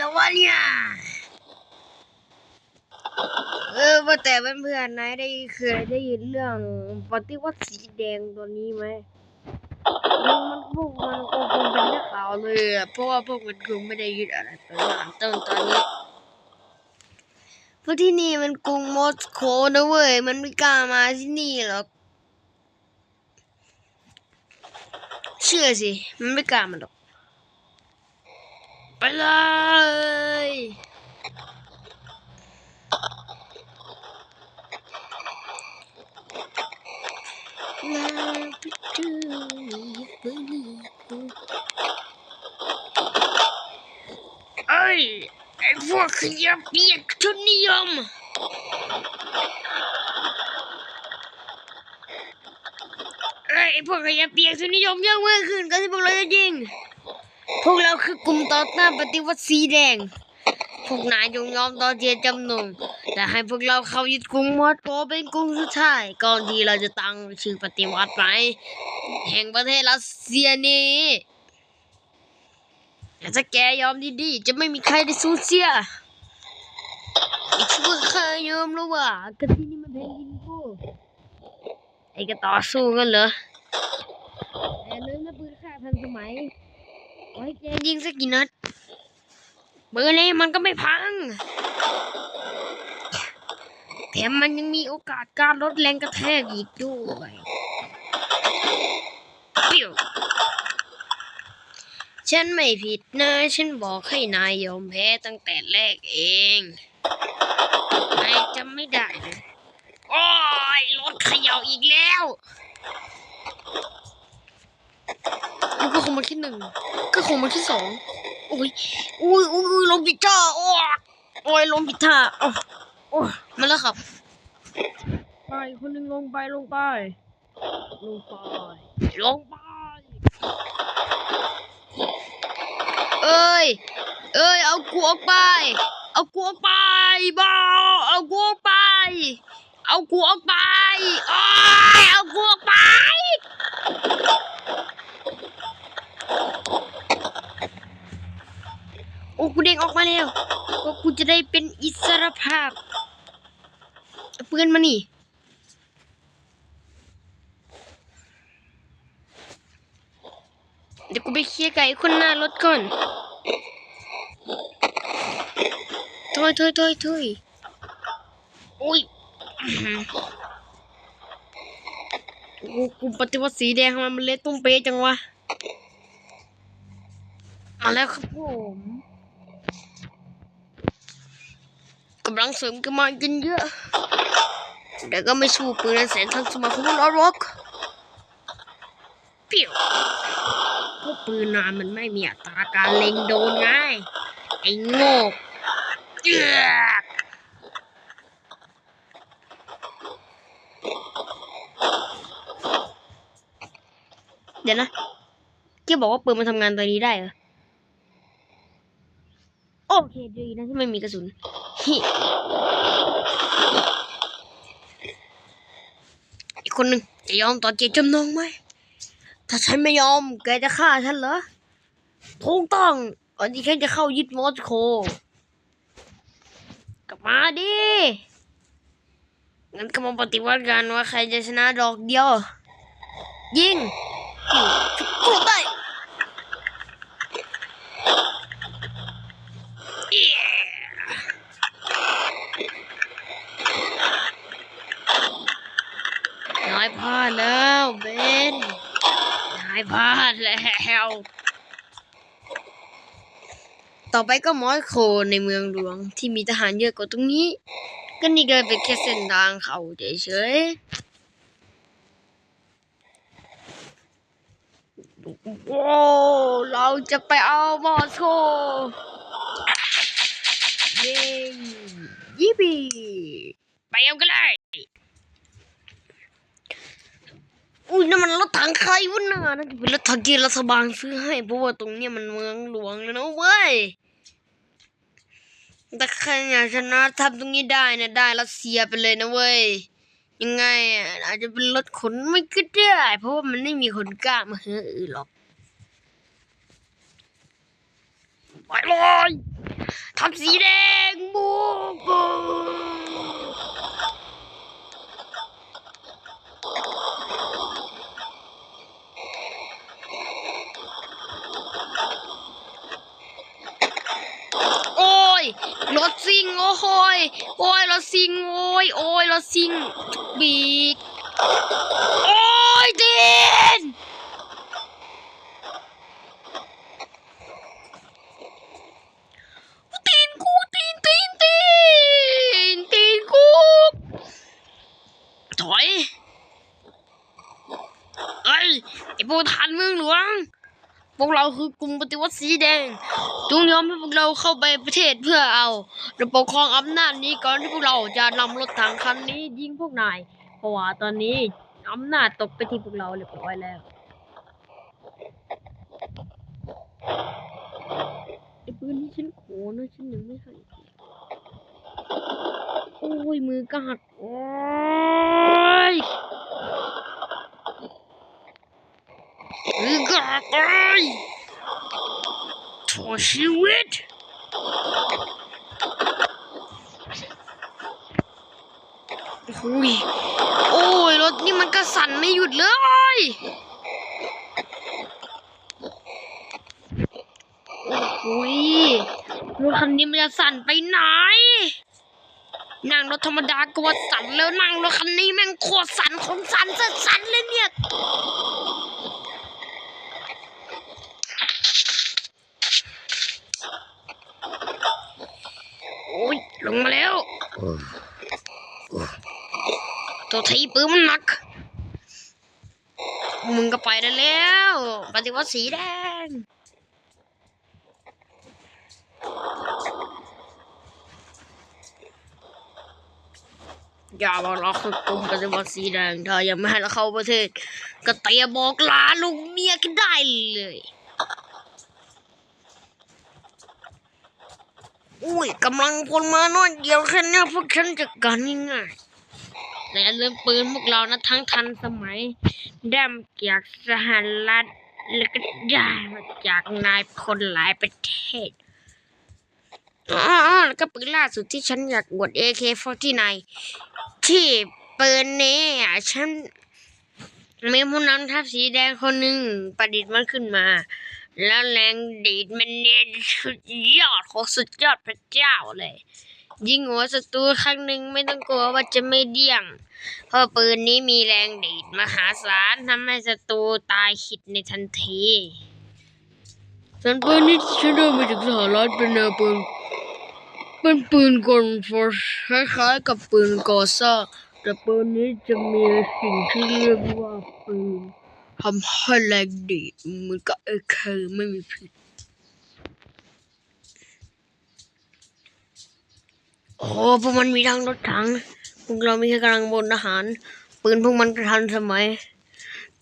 แล้ววะเนี่ย เออว่าแต่เพื่อนๆนายได้เคยได้ยินเรื่องปฏิวัติสีแดงตัวนี้ไหมมันมันพวกมันก็คงเป็นนักข่าวเลยเพราะว่าพวกมันคงไม่ได้ยึดอะไรเป็นหลักต้นตอนนี้เพราะที่นี่มันกรุงมอสโกนะเว้ย มันไม่กล้ามาที่นี่หรอก เชื่อสิ มันไม่กล้ามาหรอก ไปเลยลาไปดูเอ้ยไอ้พวกขยะเปียกทุนนิยมเอ้ยไอ้พวกขยะเปียกทุนนิยมยกมือขึ้นก็ที่พวกเราจะยิง พวกเราคือกลุ่มต่อต้านปฏิวัติสีแดง พวกนายจงยอมต่อเจตจำนงและให้พวกเราเข้ายึดกรุงมอสโกเป็นกรุงสุดท้ายก่อนที่เราจะตั้งชื่อปฏิวัติใหมแห่งประเทศรัสเซียนี้แต่ถ้าแกยอมดีๆจะไม่มีใครได้สูญเสียไอ้ชั่วเคยยอมแล้วว่ากันที่นี่มันแผ่นดินกูไอ้ก็ต่อสู้กันเหรอแต่เรื่องนะปืนฆ่าทันสมัย โอ้ยแกยิงสักกี่นัดเบอร์นี้มันก็ไม่พัง แถมมันยังมีโอกาสการลดแรงกระแทกอีกด้วยปิ้วฉันไม่ผิดนะ ฉันบอกให้นายยอมแพ้ตั้งแต่แรกเองนายจำไม่ได้เลยโอ้ยรถเขย่าอีกแล้ว มันคิดหนึ่งก็คงมาที่สองโอ้ยอุ้ยอุ้ยอุ้ยลมผิดท่าโอ้ยโอ้ยลมผิดท่าโอ้โอ้มาแล้วครับไปคนหนึ่งลงไปลงไป ลงไปลงไปเอ้ย เอ้ย เอากูออกไป เอากูออกไปบ้าเอากูออกไป เอากูออกไปอ้ยเอากูออกไป โอ้กูเด้งออกมาแล้วก็กูจะได้เป็นอิสรภาพปืนมานี่เดี๋ยวกูไปเคลียร์ไก่คนหน้ารถก่อนถอยถอยถอยถอยโอ้ยโอ้กูปฏิวัติสีแดงทำไมมันเละตุ้มเป๊ะจังวะ มาแล้วครับผมกำลังเสริมกันมากันเยอะแต่ก็ไม่สู้ปืนอันแสนทันสมัยของเราหรอกเปี่ยวเพราะปืนนานมันไม่มีอัตราการเล็งโดนไงไอ้โง่เอื้อกเดี๋ยวนะแกบอกว่าปืนมันทำงานตัวนี้ได้เหรอ โอเคดีนะที่ไม่มีกระสุนอีกคนหนึ่งจะยอมต่อเจตจำนงไหม ถ้าฉันไม่ยอม แกจะฆ่าฉันเหรอถูกต้องก่อนที่ฉันจะเข้ายึดมอสโกกลับมาดิงั้นก็มาปฏิวัติกันว่าใครจะชนะดอกเดียว ยิงกูไป นายพลาดแล้วเบนนายพลาดแล้ว ต่อไปก็มอสโคในเมืองหลวงที่มีทหารเยอะกว่าตรงนี้ ก็นี่ก็เป็นแค่เส้นทางเขาเฉยๆโอ้เราจะไปเอามอสโค เย้ยี่ปีไปเอากันเลยอุ้ยนั่นมันรถถังใครวะน่ะนั่นเป็นรถถังที่รัฐบาลซื้อให้เพราะว่าตรงเนี้ยมันเมืองหลวงเลยนะเว้ยแต่ใครอยากชนะทำตรงนี้ได้นะได้รัสเซียไปเลยนะเว้ยยังไงอะอาจจะเป็นรถขนไม่ก็ได้เพราะว่ามันไม่มีคนกล้ามาเฮืออื่นหรอกไปเลย ทับสีแดงบูบูโอ้ยรถซิงโอ้ยโอ้ยรถซิงโอ้ยโอ้ยรถซิงบีกโอ้ยดิน ตีนกูตีนตีนตีนตีนกูถอยเอ้ยไอ้พวกทานเมืองหลวง พว กลุ่มปฏิวัติสีแดง จงยอมให้พวกเราเข้าไปประเทศเพื่อเอาระปกครองอำนาจนี้ก่อนที่พวกเราจะนำรถถังคันนี้ยิงพวกนาย เพราะว่าตอนนี้อำนาจตกไปที่พวกเราเรียบร้อยแล้วไอ้ปืนที่ฉันขอนะฉันยังไม่ให้โอ้ยมือก็หักโอ้ยมือก็หักโอ้ย ทั่วชีวิตโอ้ยโอ้ย รถนี่มันก็สั่นไม่หยุดเลย โอ้ย รถคันนี้มันจะสั่นไปไหน นั่งรถธรรมดาก็ว่าสั่นแล้วนั่งรถคันนี้แม่งโคตรสั่นของสั่นจะสั่นเลยเนี่ย โอ้ย ลงมาแล้วตัวทีปืนมันหนัก มึงก็ไปได้แล้วปฏิวัติสีแดงอย่ามาล็อกคือกลุ่มปฏิวัติสีแดงถ้ายังไม่ให้เราเข้าประเทศ ก็เตะบอกลาลุงเมียกันได้เลย อุ้ยกำลังพลมาน้อยเดียวแค่นี้พวกฉันจัดการง่ายๆแต่อย่าลืมปืนพวกเรานะทั้งทันสมัยได้มาจากสหรัฐแล้วก็ได้มาจากนายพลหลายประเทศอ๋อแล้วก็ปืนล่าสุดที่ฉันอยากอวด AK49 ที่ปืนนี้อะฉันมีผู้นำทัพสีแดงคนหนึ่งประดิษฐ์มันขึ้นมา แล้วแรงดีดมันเนี่ยสุดยอดของสุดยอดพระเจ้าเลย ยิงหัวศัตรูครั้งหนึ่งไม่ต้องกลัวว่าจะไม่เดี่ยง เพราะปืนนี้มีแรงดีดมหาศาลทำให้ศัตรูตายขิดในทันทีส่วนปืนนี้ฉันได้มาจากสหรัฐเป็นแนวปืนเป็นปืนกลฟอร์คล้ายๆกับปืนกอซ่าแต่ปืนนี้จะมีสิ่งที่เรียกว่าปืน ทำให้แรงดีเหมือนกับเอเคไม่มีผิดโอ้พวกมันมีทั้งรถถัง พวกเรามีแค่กำลังบนทหาร ปืนพวกมันก็ทันสมัย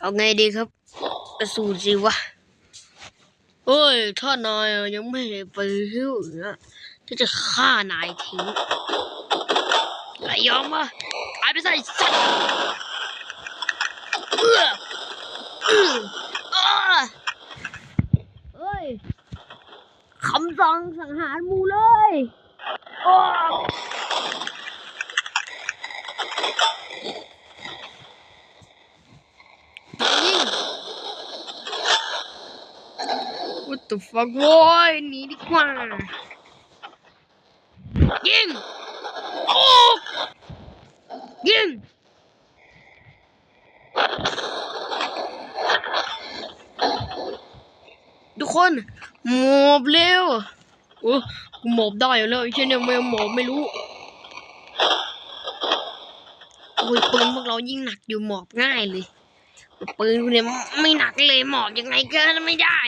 เอาไงดีครับกระสูนสิวะเฮ้ยถ้านายยังไม่ไปหิ้วนะที่จะฆ่านายทิ้งไหลยอมมาตายไปใส่สัตว์ เอ้ยคำสั่งสังหารหมูเลยยิง What the fuck โว้ยหนีดีกว่า ยิง โอ้ ยิง ทุกคนหมอบเร็วโอ้กูหมอบได้แล้วไอ้เช่นเนี่ยไม่หมอบไม่รู้โอ้ยปืนพวกเรายิ่งหนักอยู่หมอบง่ายเลยปืนเนี่ยไม่หนักเลยหมอบยังไงก็ไม่ได้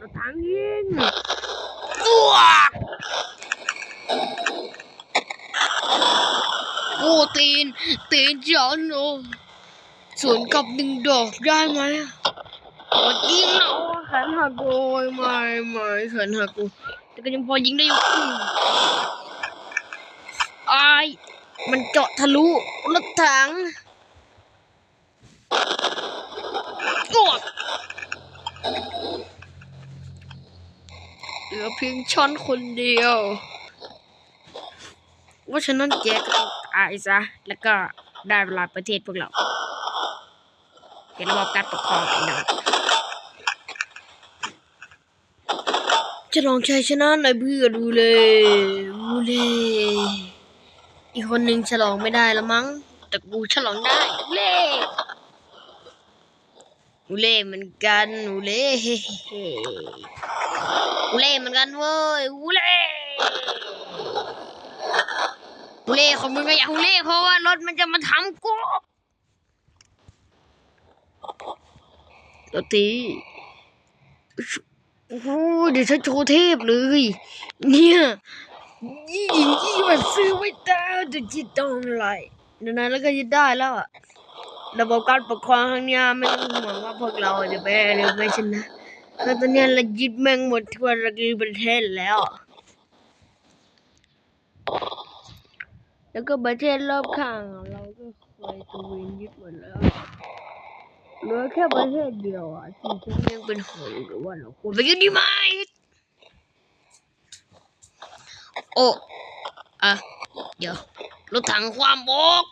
รถถังยิงตัวโอ้ตีนตีนจอนโอสวนกลับหนึ่งดอกได้ไหมโอ้ยิงน ขนหักโอยไม่ไม่แขนหักกูแต่ก็ยังพอยิงได้อยู่อืมอายมันเจาะทะลุรถถังโอ้เหลือเพียงช้อนคนเดียว ว่าฉะนั้นแกก็ต้องตายซะ แล้วก็ได้เวลาประเทศพวกเรา เป็นระบบการปกครองไอ้หนอน จะลองชัยชนะหน่อยเพื่อดูเลยดูเลยอีกคนหนึ่งฉลองไม่ได้แล้วมั้ง แต่กูฉลองได้อูเล่อูเล่เหมือนกันอูเล่เฮ้เฮ้อูเล่เหมือนกันเว้ยอูเล่อูเล่ของมึงก็อย่าอูเล่เพราะว่ารถมันจะมาทำกูตัวตี โอ้โหเดี๋ยวฉันโชว์เทพเลย เนี่ยยี่หญิงยี่แบบซื้อไม่ได้จะจิตต้องไรเดี๋ยวนั้นแล้วก็ยึดได้แล้วอะระบบการปกครองครั้งนี้ไม่ต้องห่วงว่าพวกเราจะแพ้หรือไม่ชนะเพราะตอนนี้เรายึดแม่งหมดทั่วประเทศแล้ว แล้วก็ประเทศรอบข้างเราก็เคยตะเวนยึดหมดแล้ว เหลือแค่ประเทศเดียวอะที่ยังเป็นห่วงหรือว่าเราควรไปยึดดีไหมโอ้อะเดี๋ยวรถถังความบก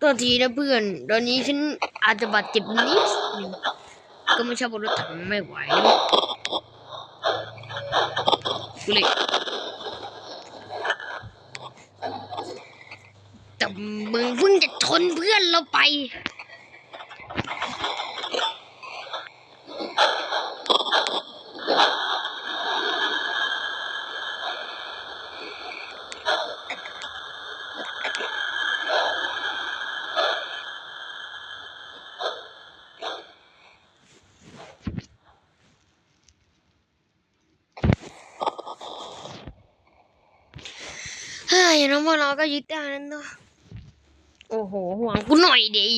ตัวทีนะเพื่อน ตอนนี้ฉันอาจจะบาดเจ็บนิดนึงก็ไม่ชอบบนรถถังไม่ไหวกูเลยแต่ มึงเพิ่งจะชนเพื่อนเราไปเฮ้ยอย่างน้ โอ้โหห่วงกูหน่อยดี